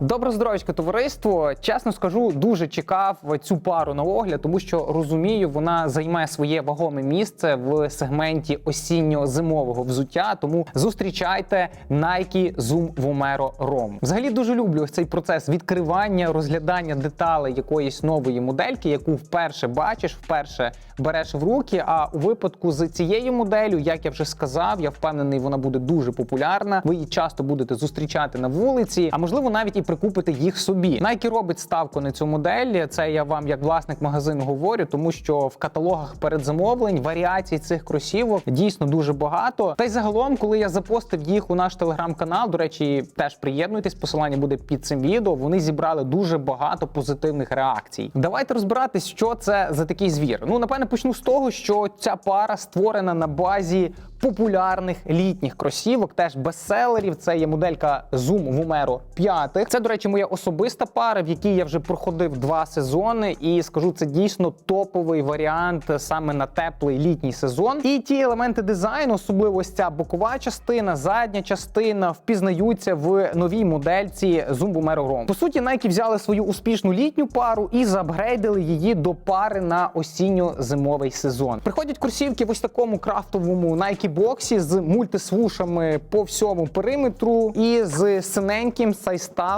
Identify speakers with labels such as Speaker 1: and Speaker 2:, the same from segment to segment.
Speaker 1: Добро здоровечко, товариство. Чесно скажу, дуже чекав цю пару на огляд, тому що розумію, вона займає своє вагоме місце в сегменті осінньо-зимового взуття. Тому зустрічайте Nike Zoom Vomero ROM. Взагалі дуже люблю цей процес відкривання, розглядання деталей якоїсь нової модельки, яку вперше бачиш, вперше береш в руки. А у випадку з цією моделлю, як я вже сказав, я впевнений, вона буде дуже популярна. Ви її часто будете зустрічати на вулиці, а можливо навіть і прикупити їх собі. Nike робить ставку на цю модель. Це я вам як власник магазину говорю, тому що в каталогах передзамовлень варіацій цих кросівок дійсно дуже багато. Та й загалом, коли я запостив їх у наш телеграм-канал, до речі, теж приєднуйтесь. Посилання буде під цим відео. Вони зібрали дуже багато позитивних реакцій. Давайте розбиратись, що це за такий звір. Ну напевне, почну з того, що ця пара створена на базі популярних літніх кросівок, теж бестселерів. Це є моделька Zoom Vomero 5. Це, до речі, моя особиста пара, в якій я вже проходив два сезони, і скажу, це дійсно топовий варіант саме на теплий літній сезон. І ті елементи дизайну, особливо ось ця бокова частина, задня частина, впізнаються в новій модельці Zoom Vomero Rom. По суті, Nike взяли свою успішну літню пару і заапгрейдили її до пари на осінньо-зимовий сезон. Приходять кросівки в ось такому крафтовому Nike боксі з мультисвушами по всьому периметру і з синеньким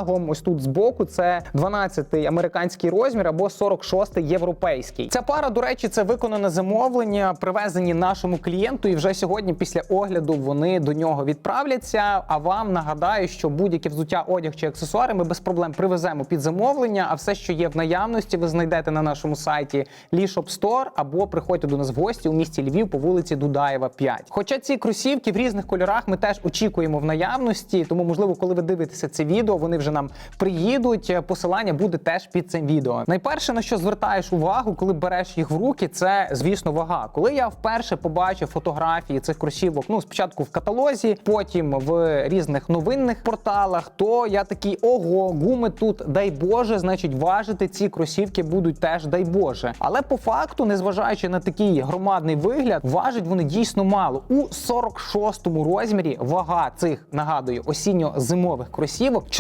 Speaker 1: сайстагом. Ось тут збоку це 12-й американський розмір або 46-й європейський. Ця пара, до речі, це виконане замовлення, привезені нашому клієнту. І вже сьогодні, після огляду, вони до нього відправляться. А вам нагадаю, що будь-яке взуття, одяг чи аксесуари ми без проблем привеземо під замовлення. А все, що є в наявності, ви знайдете на нашому сайті Lishop Store або приходьте до нас в гості у місті Львів по вулиці Дудаєва, 5. Хоча ці кросівки в різних кольорах ми теж очікуємо в наявності, тому можливо, коли ви дивитеся це відео, вони вже нам приїдуть. Посилання буде теж під цим відео. Найперше на що звертаєш увагу, коли береш їх в руки, це звісно вага. Коли я вперше побачив фотографії цих кросівок, ну спочатку в каталозі, потім в різних новинних порталах, то я такий ого, гуми тут дай Боже, значить, важити ці кросівки будуть теж дай Боже. Але по факту, незважаючи на такий громадний вигляд, важать вони дійсно мало. У 46-му розмірі вага цих нагадую осінньо-зимових кросівок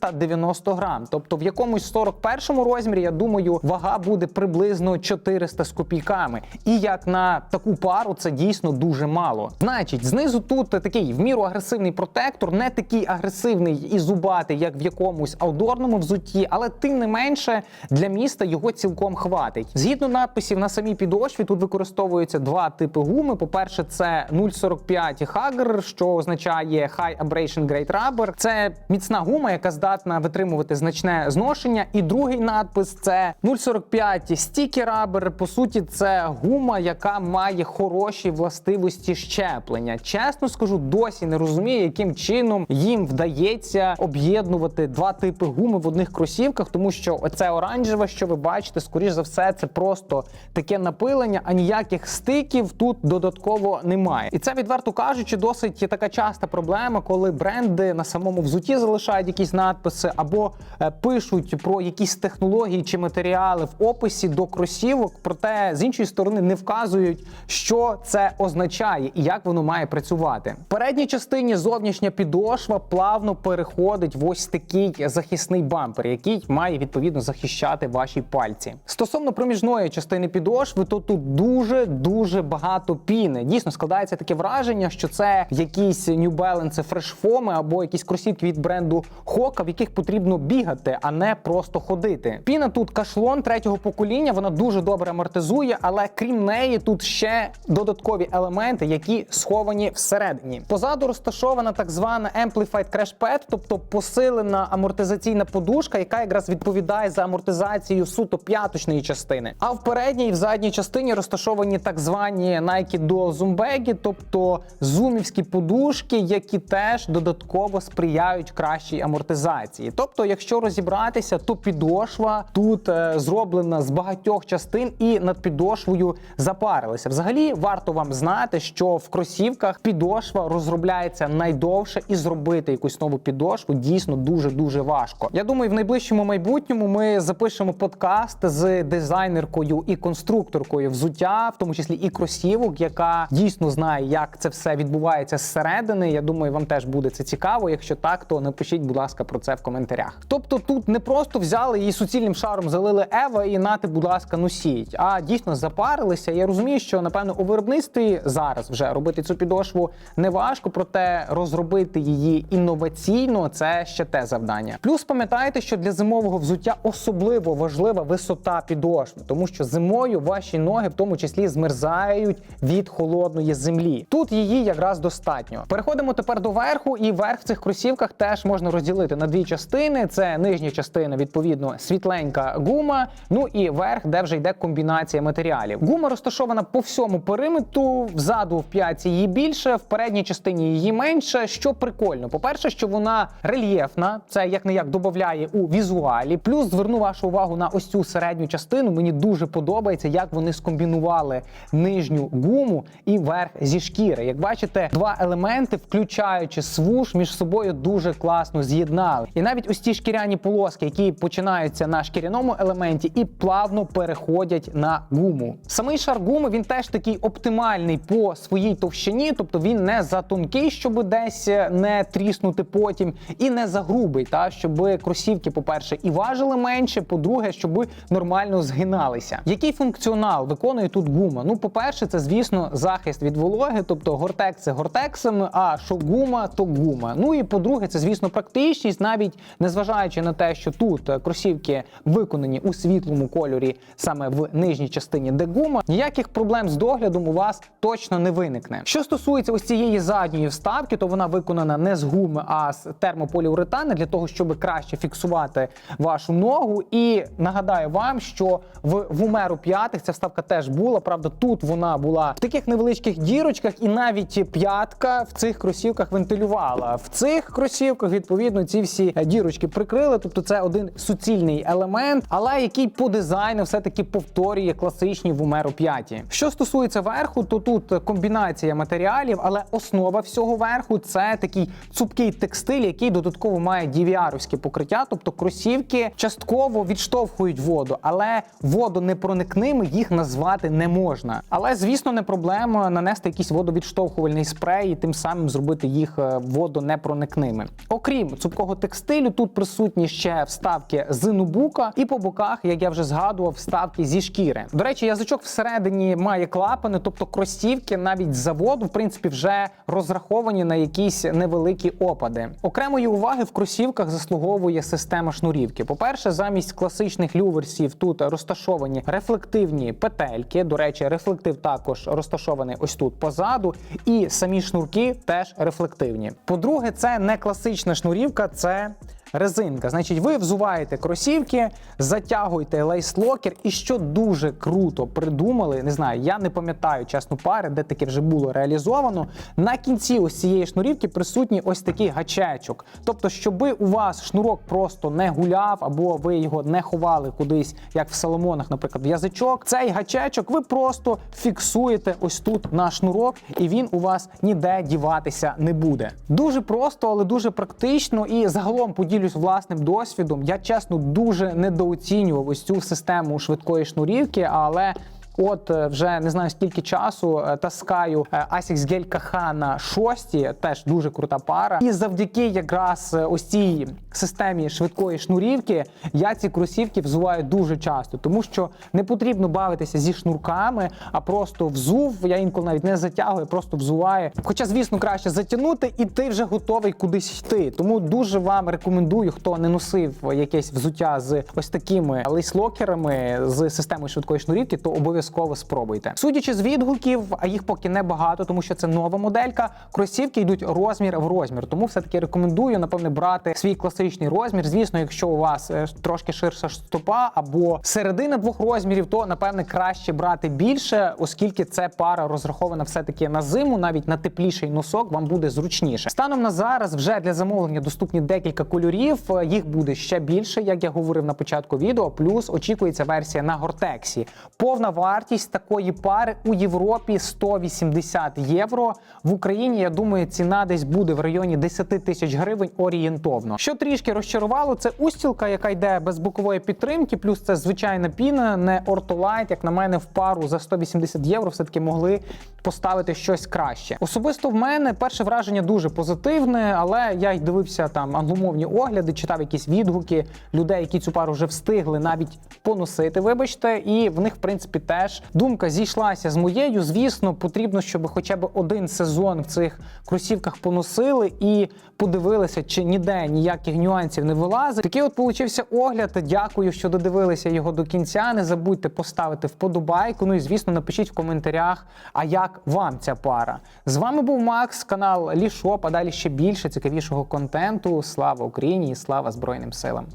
Speaker 1: 490 грам. Тобто в якомусь 41-му розмірі, я думаю, вага буде приблизно 400 з копійками. І як на таку пару, це дійсно дуже мало. Значить, знизу тут такий в міру агресивний протектор, не такий агресивний і зубатий, як в якомусь аудорному взутті, але тим не менше для міста його цілком хватить. Згідно надписів на самій підошві, тут використовуються два типи гуми. По-перше, це 0,45 Hagger, що означає High Abrasion Grade Rubber. Це міцна гума, яка здатна витримувати значне зношення. І другий надпис це 0,45 Sticky Rubber. По суті, це гума, яка має хороші властивості щеплення. Чесно скажу, досі не розумію, яким чином їм вдається об'єднувати два типи гуми в одних кросівках, тому що оце оранжеве, що ви бачите, скоріш за все, це просто таке напилення, а ніяких стиків тут додатково немає. І це відверто кажучи, досить така часта проблема, коли бренди на самому взуті залишають якісь надписи або е, пишуть про якісь технології чи матеріали в описі до кросівок, проте з іншої сторони не вказують, що це означає і як воно має працювати. В передній частині зовнішня підошва плавно переходить в ось такий захисний бампер, який має відповідно захищати ваші пальці. Стосовно проміжної частини підошви, то тут дуже дуже багато піни. Дійсно складається таке враження, що це якісь New Balance Foam або якісь кросівки від бренду Hoka, в яких потрібно бігати, а не просто ходити. Піна тут кашлон третього покоління, вона дуже добре амортизує, але крім неї, тут ще додаткові елементи, які сховані всередині. Позаду розташована так звана Amplified Crash Pad, тобто посилена амортизаційна подушка, яка якраз відповідає за амортизацію суто п'яточної частини. А в передній і в задній частині розташовані так звані Nike Dual Zoom Bag, тобто зумівські подушки, які теж додатково сприяють кращій амортизації. Тобто, якщо розібратися, то підошва тут е, зроблена з багатьох частин і над підошвою запарилися. Взагалі варто вам знати, що в кросівках підошва розробляється найдовше, і зробити якусь нову підошву дійсно дуже дуже важко. Я думаю, в найближчому майбутньому ми запишемо подкаст з дизайнеркою і конструкторкою взуття, в тому числі і кросівок, яка дійсно знає, як це все відбувається зсередини. Я думаю, вам теж буде це цікаво. Якщо так, то напишіть, будь ласка, про про це в коментарях. Тобто тут не просто взяли і суцільним шаром залили Ева і нати, будь ласка, носіть, а дійсно запарилися. Я розумію, що напевно у виробництві зараз вже робити цю підошву не важко, проте розробити її інноваційно це ще те завдання. Плюс пам'ятайте, що для зимового взуття особливо важлива висота підошви, тому що зимою ваші ноги в тому числі змерзають від холодної землі. Тут її якраз достатньо. Переходимо тепер до верху, і верх в цих кросівках теж можна розділити на дві частини: це нижня частина, відповідно, світленька гума. Ну і верх, де вже йде комбінація матеріалів. Гума розташована по всьому периметру. Взаду в п'ятці її більше, в передній частині її менше. Що прикольно, по-перше, що вона рельєфна, це як не як додає у візуалі. Плюс зверну вашу увагу на ось цю середню частину. Мені дуже подобається, як вони скомбінували нижню гуму і верх зі шкіри. Як бачите, два елементи, включаючи свуш, між собою дуже класно з'єднали. І навіть ось ці шкіряні полоски, які починаються на шкіряному елементі і плавно переходять на гуму. Самий шар гуми він теж такий оптимальний по своїй товщині, тобто він не за тонкий, щоб десь не тріснути потім, і не за грубий, та щоб кросівки, по-перше, і важили менше, по-друге, щоб нормально згиналися. Який функціонал виконує тут гума? Ну, по-перше, це звісно захист від вологи, тобто гортекс це гортексами, а що гума, то гума. Ну і по-друге, це звісно практичність, навіть незважаючи на те, що тут е, кросівки виконані у світлому кольорі, саме в нижній частині, де гума, ніяких проблем з доглядом у вас точно не виникне. Що стосується ось цієї задньої вставки, то вона виконана не з гуми, а з термополіуретану для того, щоб краще фіксувати вашу ногу. І нагадаю вам, що в Вумеру п'ятих ця вставка теж була. Правда, тут вона була в таких невеличких дірочках, і навіть п'ятка в цих кросівках вентилювала. В цих кросівках відповідно ці всі е, дірочки прикрили. Тобто, це один суцільний елемент, але який по дизайну все-таки повторює класичні Вумеру 5. Що стосується верху, то тут комбінація матеріалів, але основа всього верху це такий цупкий текстиль, який додатково має дівіаровське покриття, тобто кросівки частково відштовхують воду, але водонепроникними їх назвати не можна. Але звісно, не проблема нанести якийсь водовідштовхувальний спрей і тим самим зробити їх е, водонепроникними. Окрім цупкого текстилю, тут присутні ще вставки з нубука, і по боках, як я вже згадував, вставки зі шкіри. До речі, язичок всередині має клапани, тобто кросівки навіть з заводу, в принципі, вже розраховані на якісь невеликі опади. Окремої уваги в кросівках заслуговує система шнурівки. По-перше, замість класичних люверсів тут розташовані рефлективні петельки. До речі, рефлектив також розташований ось тут позаду, і самі шнурки теж рефлективні. По-друге, це не класична шнурівка, це é резинка. Значить, ви взуваєте кросівки, затягуєте лейслокер, і що дуже круто придумали, не знаю, я не пам'ятаю чесно пари, де таке вже було реалізовано. На кінці ось цієї шнурівки присутній ось такий гачечок. Тобто, щоби у вас шнурок просто не гуляв, або ви його не ховали кудись, як в Соломонах, наприклад, в язичок. Цей гачечок ви просто фіксуєте ось тут на шнурок, і він у вас ніде діватися не буде. Дуже просто, але дуже практично. І загалом поділюсь власним досвідом. Я чесно дуже недооцінював ось цю систему швидкої шнурівки, але. От е, вже не знаю скільки часу е, таскаю е, Asics Gel KH на шості, теж дуже крута пара. І завдяки якраз ось цій системі швидкої шнурівки я ці кросівки взуваю дуже часто, тому що не потрібно бавитися зі шнурками, а просто взув. Я інколи навіть не затягую, просто взуваю. Хоча, звісно, краще затягнути, і ти вже готовий кудись йти. Тому дуже вам рекомендую, хто не носив якесь взуття з ось такими лейслокерами з системою швидкої шнурівки, то обов'язково спробуйте. Судячи з відгуків, а їх поки не багато, тому що це нова моделька. Кросівки йдуть розмір в розмір. Тому все-таки рекомендую, напевне, брати свій класичний розмір. Звісно, якщо у вас е, трошки ширша стопа або середина двох розмірів, то напевне краще брати більше, оскільки це пара розрахована все-таки на зиму, навіть на тепліший носок вам буде зручніше. Станом на зараз вже для замовлення доступні декілька кольорів. Е, Їх буде ще більше, як я говорив на початку відео. Плюс очікується версія на гортексі. Повна вартість вартість такої пари у Європі 180 євро. В Україні я думаю, ціна десь буде в районі 10 тисяч гривень орієнтовно. Що трішки розчарувало, це устілка, яка йде без бокової підтримки, плюс це звичайна піна, не ортолайт. Як на мене, в пару за 180 євро все таки могли поставити щось краще. Особисто в мене перше враження дуже позитивне, але я й дивився там англомовні огляди, читав якісь відгуки людей, які цю пару вже встигли навіть поносити. Вибачте, і в них, в принципі, теж думка зійшлася з моєю. Звісно, потрібно, щоб хоча б один сезон в цих кросівках поносили і подивилися, чи ніде ніяких нюансів не вилазить. Такий от получився огляд. Дякую, що додивилися його до кінця. Не забудьте поставити вподобайку. Ну і звісно, напишіть в коментарях, а як вам ця пара. З вами був Макс, канал Лішоп, а далі ще більше цікавішого контенту. Слава Україні і слава Збройним силам!